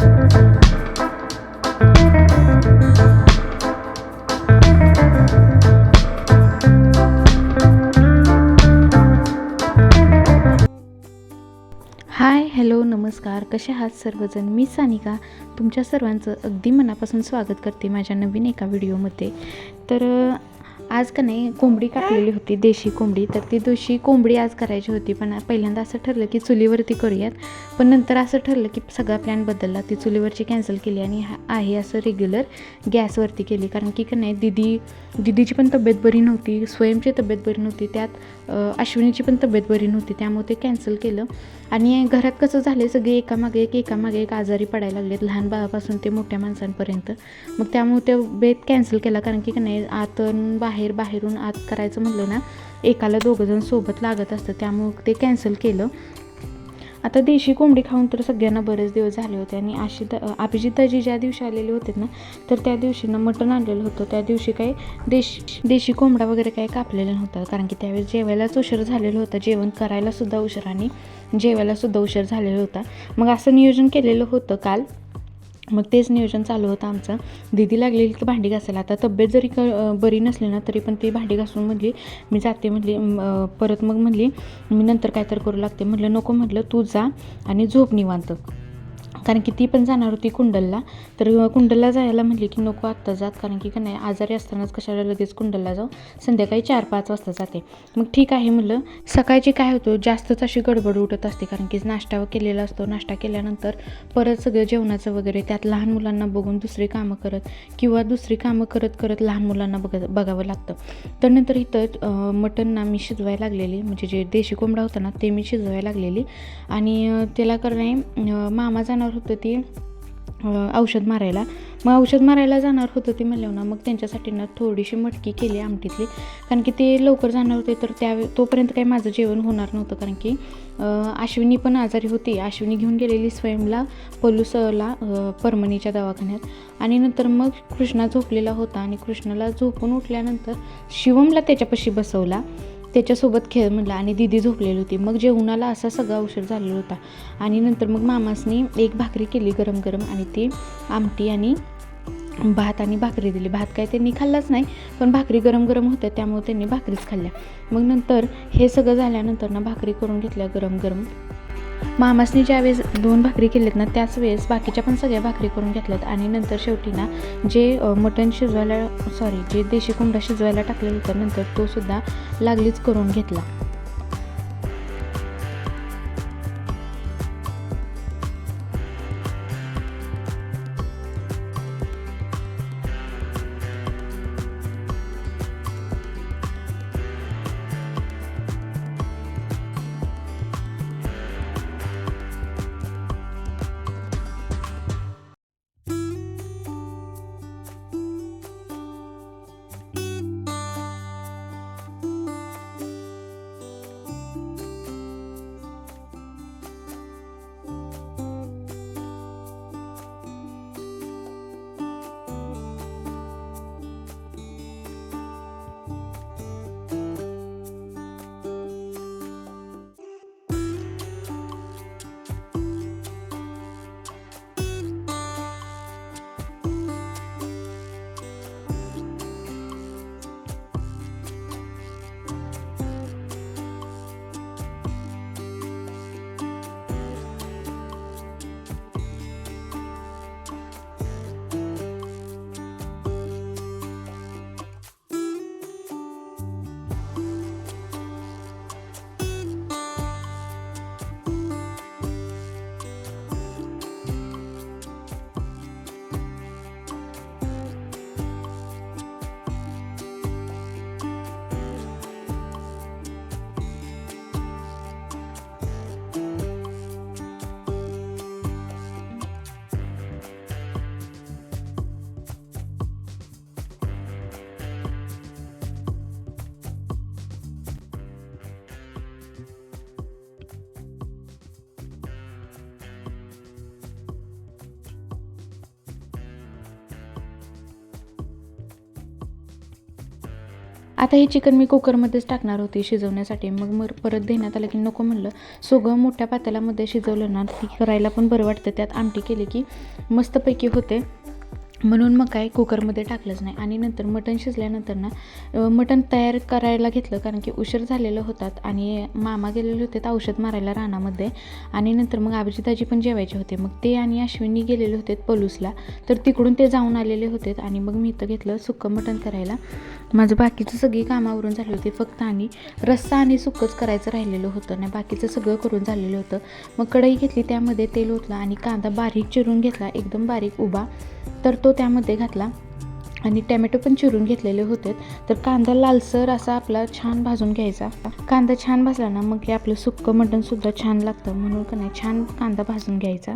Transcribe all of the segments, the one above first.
Hi hello नमस्कार. कसे आहात सर्वजण? मी सानिका. तुमच्या सर्वांचं अगदी मनापासून स्वागत करते माझ्या नवीन एका व्हिडिओमध्ये. तर आज का नाही कोंबडी कापलेली होती देशी कोंबडी. तर ती देशी कोंबडी आज करायची होती पण पहिल्यांदा असं ठरलं की चुलीवरती करूयात. पण नंतर असं ठरलं की सगळा प्लॅन बदलला. ती चुलीवरची कॅन्सल केली आणि हा- आहे असं रेग्युलर गॅसवरती केली. कारण की का नाही दिदी दिदीची पण तब्येत बरी नव्हती स्वयंची तब्येत बरी नव्हती. त्यात अश्विनीची पण तब्येत बरी नव्हती त्यामुळे ते कॅन्सल केलं. आणि घरात कसं झालं सगळे एकामागे एक एकामागे एक आजारी पडायला लागलेत लहान बाळापासून ते मोठ्या माणसांपर्यंत. मग त्यामुळे ते बेत कॅन्सल केला. कारण की का नाही आतून बाहेर बाहेर बाहेरून आत करायचं म्हणलं ना एकाला दोघंजण सोबत लागत असतं त्यामुळं ते कॅन्सल केलं. आता देशी कोंबडी खाऊन तर सगळ्यांना बरेच दिवस झाले होते आणि अशी द अभिजिताजी ज्या दिवशी आलेले होते ना तर त्या दिवशी ना मटण आणलेलं होतं. त्या दिवशी काही देशी देशी कोंबडा वगैरे काही कापलेला नव्हता कारण की त्यावेळेस जेवायलाच उशीर झालेला होता. जेवण करायलासुद्धा उशीर आणि जेवायलासुद्धा उशीर झालेला होता. मग असं नियोजन केलेलं होतं काल. मग तेच नियोजन चालू होतं आमचं. दिदी लागलेली की भांडी घासायला. आता तब्येत जरी क बरी नसली ना तरी पण ती भांडी घासून म्हणली मी जाते म्हणली परत मग म्हणली मी नंतर काय तर करू लागते. म्हटलं नको म्हटलं तू जा आणि झोप निवांत. कारण की ती पण जाणार होती कुंडलला. तर कुंडलला जायला म्हटली की नको आत्ता जात कारण की का नाही आजारी असतानाच कशाला लगेच कुंडलला जाऊ? संध्याकाळी चार पाच वाजता जाते. मग ठीक आहे म्हटलं सकाळची काय होतं जास्तच अशी गडबड उठत असते कारण की नाश्ता केलेला असतो. नाश्ता केल्यानंतर परत सगळं जेवणाचं वगैरे त्यात लहान मुलांना बघून दुसरी कामं करत किंवा दुसरी कामं करत करत लहान मुलांना बघ बघावं लागतं. तर नंतर इथं मटण ना मी शिजवायला लागलेली. म्हणजे जे देशी कोंबडा होता ना ते मी शिजवायला लागलेली. आणि त्याला करणे मामा जाणार होतं ती औषध मारायला. मग औषध मारायला जाणार होतं ते म्हणलं ना मग त्यांच्यासाठी ना थोडीशी मटकी केली आमटीतली. कारण की ते लवकर जाणार होते तर त्या तोपर्यंत काही माझं जेवण होणार नव्हतं. कारण की अश्विनी पण आजारी होती. अश्विनी घेऊन गेलेली स्वयंला पलूसला परमणीच्या दवाखान्यात. आणि नंतर मग कृष्णा झोपलेला होता. आणि कृष्णाला झोपून उठल्यानंतर शिवमला त्याच्यापाशी बसवला. त्याच्यासोबत खेळ म्हटलं आणि दिदी झोपलेली होती. मग जेवणाला असा सगळा उशीर झालेला होता. आणि नंतर मग मामासनी एक भाकरी केली गरम गरम आणि ती आमटी आणि भात आणि भाकरी दिली. भात काय त्यांनी खाल्लाच नाही पण भाकरी गरम गरम होत्या त्यामुळे त्यांनी भाकरीच खाल्ल्या. मग नंतर हे सगळं झाल्यानंतर ना भाकरी करून घेतल्या गरम गरम. मामासनी ज्यावेळेस दोन भाकरी केल्यात ना त्याच वेळेस बाकीच्या पण सगळ्या भाकरी करून घेतल्यात. आणि नंतर शेवटी ना जे मटण शिजवायला सॉरी जे देशी कोंबडा शिजवायला टाकलेलं होतं नंतर तो सुद्धा लागलीच करून घेतला. आता हे चिकन मी कुकरमध्येच टाकणार होते शिजवण्यासाठी. मग मग परत देण्यात आलं की नको म्हणलं. सगळं मोठ्या पातेल्यामध्ये शिजवलं ना ती करायला पण बरं वाटतं. त्यात आमटी केली की मस्तपैकी होते. म्हणून मग काय कुकरमध्ये टाकलंच नाही. आणि नंतर मटण शिजल्यानंतर ना मटण तयार करायला घेतलं कारण की उशीर झालेलं होतात आणि मामा गेलेले होते औषध मारायला रानामध्ये. आणि नंतर मग आबजी दाजी पण जेवायचे होते. मग ते आणि अश्विनी गेलेले होते पलूसला. तर तिकडून ते जाऊन आलेले होते. आणि मग मी इथं घेतलं सुक्कं मटण करायला. माझं बाकीचं सगळी कामावरून झाली होती. फक्त आणि रस्सा आणि सुकंच करायचं राहिलेलं होतं. आणि बाकीचं सगळं करून झालेलं होतं. मग कढई घेतली त्यामध्ये तेल ओतलं आणि कांदा बारीक चिरून घेतला. एकदम बारीक उभा. तर तो त्यामध्ये घातला. आणि टॅमॅटो पण चिरून घेतलेले होते. तर कांदा लालसर असा आपला छान भाजून घ्यायचा. कांदा छान भाजला ना मग हे आपलं सुक्कं मटणसुद्धा छान लागतं. म्हणून का नाही छान कांदा भाजून घ्यायचा.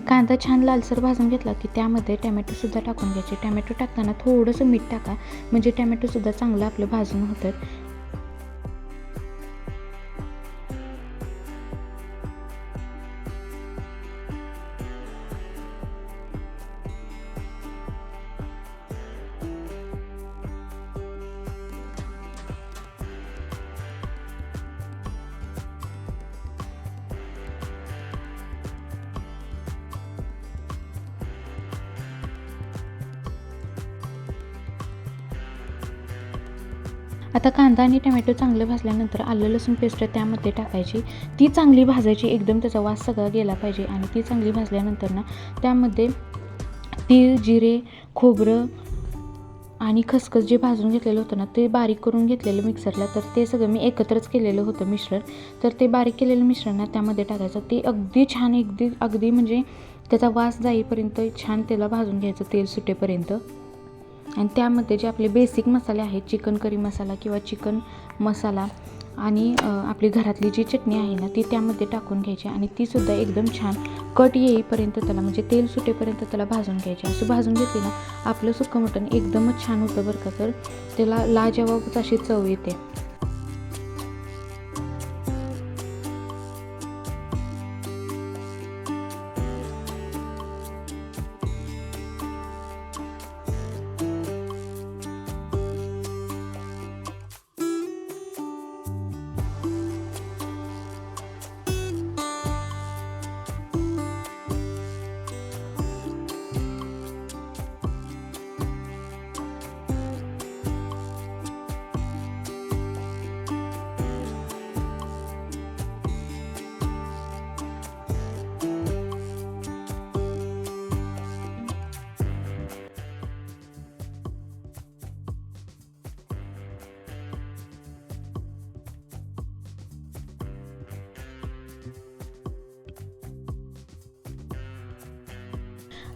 कांदा छान लालसर भाजून घेतला की त्यामध्ये टॅमॅटोसुद्धा टाकून घ्यायचे. टॅमॅटो टाकताना थोडंसं मीठ टाका. म्हणजे टॅमॅटोसुद्धा चांगलं आपलं भाजून होतं. आता कांदा आणि टमॅटो चांगलं भाजल्यानंतर आलं लसूण पेस्ट त्यामध्ये टाकायची. ती चांगली भाजायची एकदम त्याचा वास सगळा गेला पाहिजे. आणि ती चांगली भाजल्यानंतर ना त्यामध्ये तीळ जिरे खोबरं आणि खसखस जे भाजून घेतलेलं होतं ना ते बारीक करून घेतलेलं मिक्सरला तर ते सगळं मी एकत्रच केलेलं होतं मिश्रण. तर ते बारीक केलेलं मिश्रण ना त्यामध्ये टाकायचं. ते अगदी छान अगदी अगदी म्हणजे त्याचा वास जाईपर्यंत छान त्याला भाजून घ्यायचं तेल सुटेपर्यंत. आणि त्यामध्ये जे आपले बेसिक मसाले आहेत चिकन करी मसाला किंवा चिकन मसाला आणि आपली घरातली जी चटणी आहे ना ती त्यामध्ये टाकून घ्यायची आणि तीसुद्धा एकदम छान कट येईपर्यंत त्याला म्हणजे तेल सुटेपर्यंत त्याला भाजून घ्यायची. असं भाजून घेतली ना आपलं सुक्कं मटण एकदमच छान होतं बरं का. तर त्याला लाजवाबच अशी चव येते.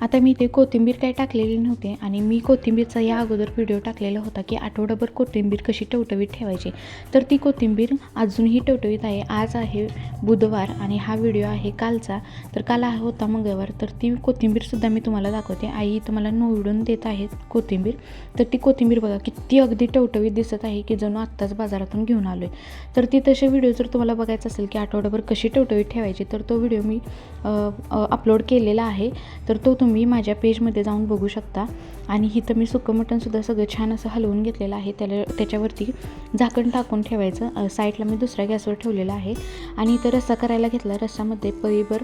आता मी ते कोथिंबीर काही टाकलेली नव्हते आणि मी कोथिंबीरचा या अगोदर व्हिडिओ टाकलेला होता की आठवडाभर कोथिंबीर कशी टवटवीत ठेवायची. तर ती कोथिंबीर अजूनही टवटवीत आहे. आज आहे बुधवार आणि हा व्हिडिओ आहे कालचा. तर काल हा होता मंगळवार. तर ती कोथिंबीरसुद्धा मी तुम्हाला दाखवते. आई तुम्हाला निवडून देत आहे कोथिंबीर. तर ती कोथिंबीर बघा किती अगदी टवटवीत दिसत आहे की जणू आत्ताच बाजारातून घेऊन आलो आहे तर ती तसे व्हिडिओ जर तुम्हाला बघायचा असेल की आठवडाभर कशी टवटवीत ठेवायची तर तो व्हिडिओ मी अपलोड केलेला आहे. तर तो तुम्ही माझ्या पेजमध्ये जाऊन बघू शकता. आणि इथं मी सुकं मटणसुद्धा सगळं छान असं हलवून घेतलेलं आहे. त्याला त्याच्यावरती झाकण टाकून ठेवायचं. साईडला मी दुसऱ्या गॅसवर ठेवलेलं आहे. आणि इथं रस्सा करायला घेतला. रस्सामध्ये पळीभर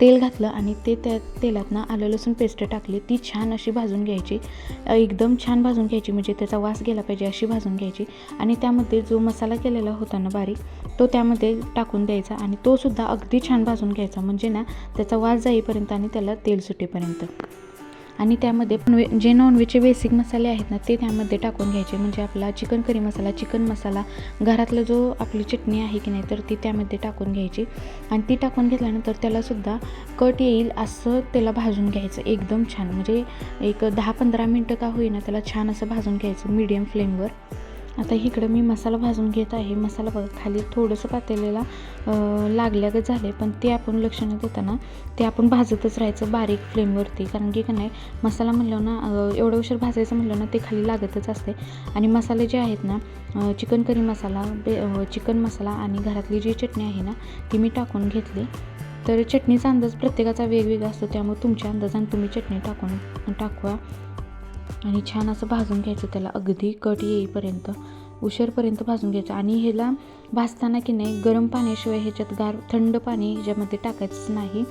तेल घातलं आणि ते त्या तेलात ना आलं लसूण पेस्ट टाकली. ती छान अशी भाजून घ्यायची. एकदम छान भाजून घ्यायची. म्हणजे त्याचा वास गेला पाहिजे अशी भाजून घ्यायची. आणि त्यामध्ये जो मसाला केलेला होता ना बारीक तो त्यामध्ये टाकून द्यायचा आणि तो सुद्धा अगदी छान भाजून घ्यायचा. म्हणजे ना त्याचा वास जाईपर्यंत आणि त्याला तेल सुटेपर्यंत. आणि त्यामध्ये नॉनव्हे जे नॉनव्हेजचे बेसिक मसाले आहेत ना ते त्यामध्ये टाकून घ्यायचे. म्हणजे आपला चिकन करी मसाला चिकन मसाला घरातला जो आपली चटणी आहे की नाही तर ती त्यामध्ये टाकून घ्यायची. आणि ती टाकून घेतल्यानंतर त्यालासुद्धा कट येईल असं त्याला भाजून घ्यायचं. एकदम छान. म्हणजे एक दहा पंधरा मिनटं का होईना त्याला छान असं भाजून घ्यायचं मीडियम फ्लेमवर आता इकडं मी मसाला भाजून घेत आहे. मसाला बघा खाली थोडंसं पातेलेला लागल्यागत झाले पण ते आपण लक्ष न देताना ते आपण भाजतच राहायचं बारीक फ्लेमवरती. कारण की का नाही मसाला म्हणलं ना एवढं उशीर भाजायचं म्हणलं ना ते खाली लागतच असते. आणि मसाले जे आहेत ना चिकन करी मसाला बे चिकन मसाला आणि घरातली जी चटणी आहे ना ती मी टाकून घेतली. तर चटणीचा अंदाज प्रत्येकाचा वेगवेगळा असतो त्यामुळे तुमच्या अंदाजाने तुम्ही चटणी टाकून टाकवा. आणि छान असं भाजून घ्यायचं त्याला. अगदी कट येईपर्यंत उशीरपर्यंत भाजून घ्यायचं. आणि ह्याला भाजताना की नाही गरम पाण्याशिवाय ह्याच्यात गार थंड पाणी ह्याच्यामध्ये टाकायचंच नाही.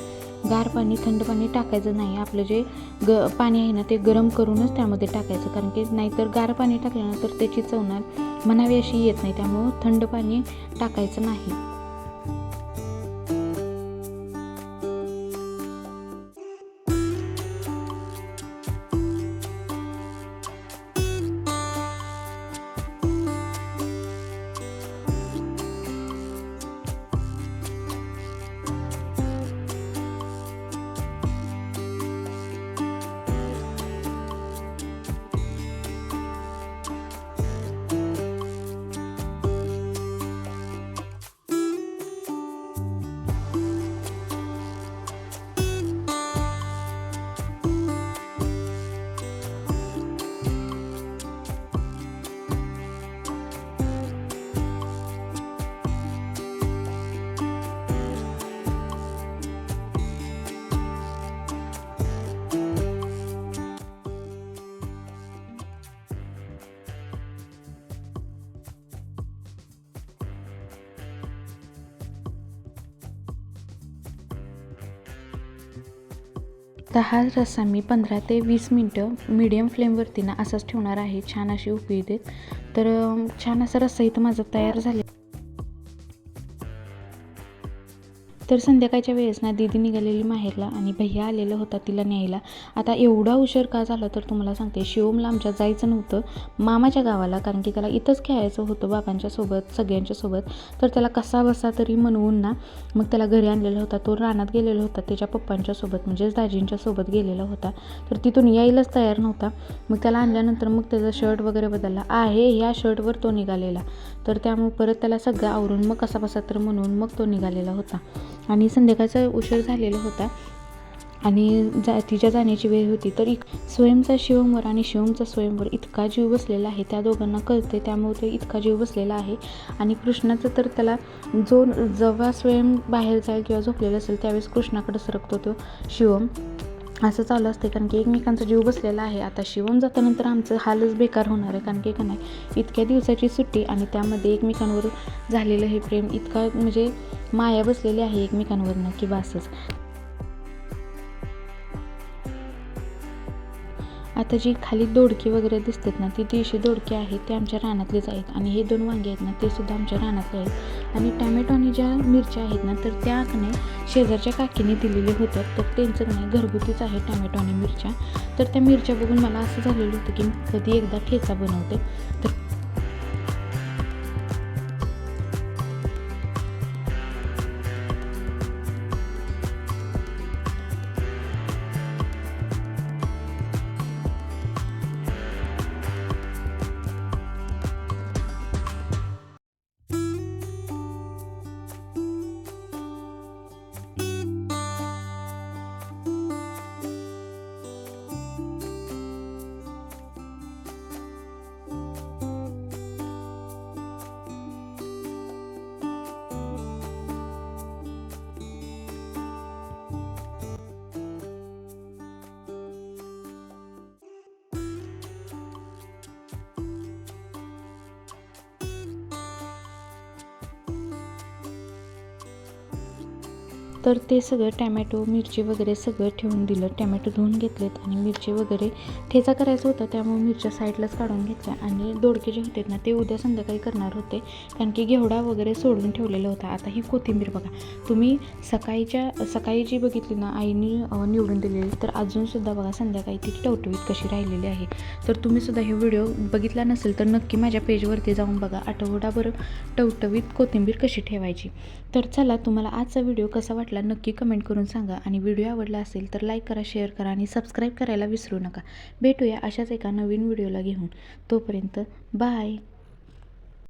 गार पाणी थंड पाणी टाकायचं नाही. आपलं जे ग पाणी आहे ना ते गरम करूनच त्यामध्ये टाकायचं. कारण की नाहीतर गार पाणी टाकलं ना तर त्याची चवणार म्हणावी अशी येत नाही. त्यामुळं थंड पाणी टाकायचं नाही. तर हा रस्सा मी पंधरा ते वीस मिनटं मीडियम फ्लेमवरती ना असाच ठेवणार आहे. छान अशी उकळी देत. तर छान असा रस्सा इथं माझा तयार झाले तर संध्याकाळच्या वेळेस ना दीदी निघालेली माहेरला आणि भैया आलेला होता तिला न्यायला. आता एवढा उशीर का झाला तर तुम्हाला सांगते शिवमला आमच्या जायचं नव्हतं मामाच्या गावाला कारण की त्याला इथंच खेळायचं होतं बाबांच्या सोबत सगळ्यांच्या सोबत. तर त्याला कसा बसा तरी म्हणवून ना मग त्याला घरी आणलेला होता. तो रानात गेलेला होता त्याच्या पप्पांच्या सोबत म्हणजेच दाजींच्या सोबत गेलेला होता. तर तिथून यायलाच तयार नव्हता. मग त्याला आणल्यानंतर मग त्याचा शर्ट वगैरे बदलला. आहे ह्या शर्टवर तो निघालेला. तर त्यामुळे परत त्याला सगळं आवरून मग कसा बसा तर म्हणून मग तो निघालेला होता. आणि संध्याकाळचा उशीर झालेला होता. आणि जा तिच्या जाण्याची वेळ होती. तर इक स्वयंचा शिवमवर आणि शिवमचा स्वयंवर इतका जीव बसलेला आहे त्या दोघांना कळते त्यामुळे ते इतका जीव बसलेला आहे. आणि कृष्णाचं तर त्याला जो जेव्हा स्वयं बाहेर जाईल किंवा झोपलेला असेल त्यावेळेस कृष्णाकडे सरकतो तो शिवम. असं चालू असते कारण की एकमेकांचा जीव बसलेला आहे. आता शिवम जातानंतर आमचं हालच बेकार होणार आहे कारण की का नाही इतक्या दिवसाची सुट्टी आणि त्यामध्ये एकमेकांवर झालेलं हे प्रेम इतका म्हणजे माया बसलेली आहे एकमेकांवरनं की बासच. आता जी खाली दोडकी वगैरे दिसतात ना ती देशी दोडकी आहेत ते आमच्या रानातलेच आहेत. आणि हे दोन वांगे आहेत ना ते सुद्धा आमच्या रानातले आहेत. आणि टॅमॅटो आणि ज्या मिरच्या आहेत ना तर त्या का शेजारच्या काकीने दिलेले होत्या तर त्यांचं नाही घरगुतीच आहे टॅमॅटो आणि मिरच्या. तर त्या मिरच्या बघून मला असं झालेलं होतं की मी कधी एकदा ठेचा बनवते. तर तर ते सगळं टॅमॅटो मिरची वगैरे सगळं ठेवून दिलं. टॅमॅटो धुवून घेतलेत आणि मिरची वगैरे ठेचा करायचं होता त्यामुळे मिरच्या साईडलाच काढून घेतल्या. आणि दोडके जे होते ना ते उद्या संध्याकाळी करणार होते कारण की घेवडा वगैरे सोडून ठेवलेला होता. आता ही कोथिंबीर बघा. तुम्ही सकाळीच्या सकाळी जी बघितली ना आईने निवडून दिलेली तर अजूनसुद्धा बघा संध्याकाळी ती टवटवीत कशी राहिलेली आहे. तर तुम्ही सुद्धा हे व्हिडिओ बघितला नसेल तर नक्की माझ्या पेजवरती जाऊन बघा. आठवडाभर टवटवीत कोथिंबीर कशी ठेवायची. तर चला तुम्हाला आजचा व्हिडिओ कसा वाटला नक्की कमेंट करून सांगा. आणि व्हिडिओ आवडला असेल तर लाईक करा शेअर करा आणि सबस्क्राईब करायला विसरू नका. भेटूया अशाच एका नवीन व्हिडिओला घेऊन. तोपर्यंत बाय